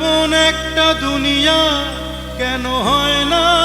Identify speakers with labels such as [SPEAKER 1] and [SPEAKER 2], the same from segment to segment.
[SPEAKER 1] জীবন একটা দুনিয়া কেন হয় না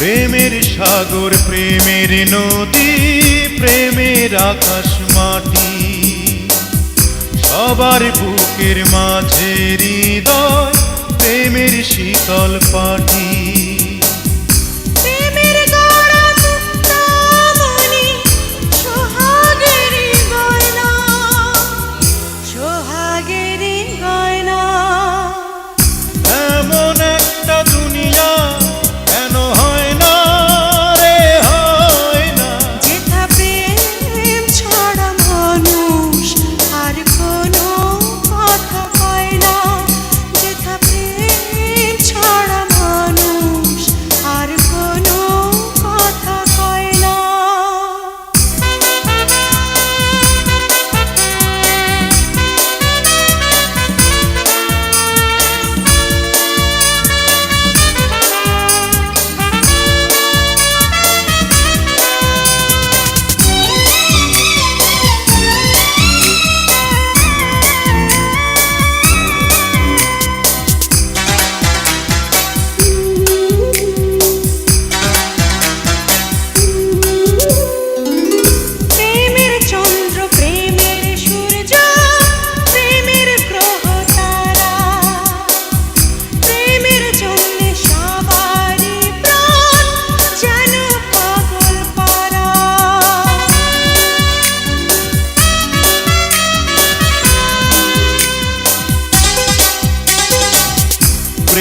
[SPEAKER 2] প্রেমের সাগর প্রেমের নদী প্রেমের আকাশ মাটি। সবার বুকের মাঝে হৃদয় প্রেমের শীতল পাটি।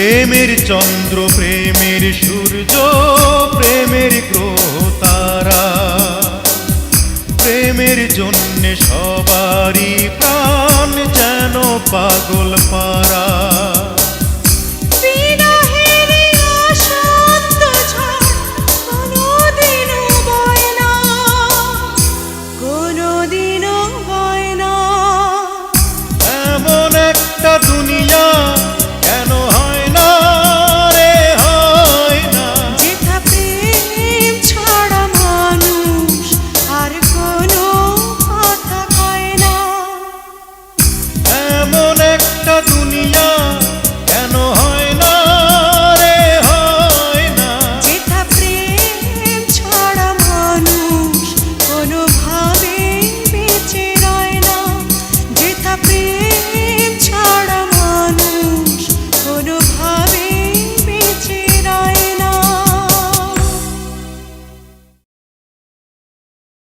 [SPEAKER 1] প্রেমের চন্দ্র প্রেমের সূর্য প্রেমের গ্রহ তারা প্রেমের জন্য সবারই প্রাণ যেন পাগল পারা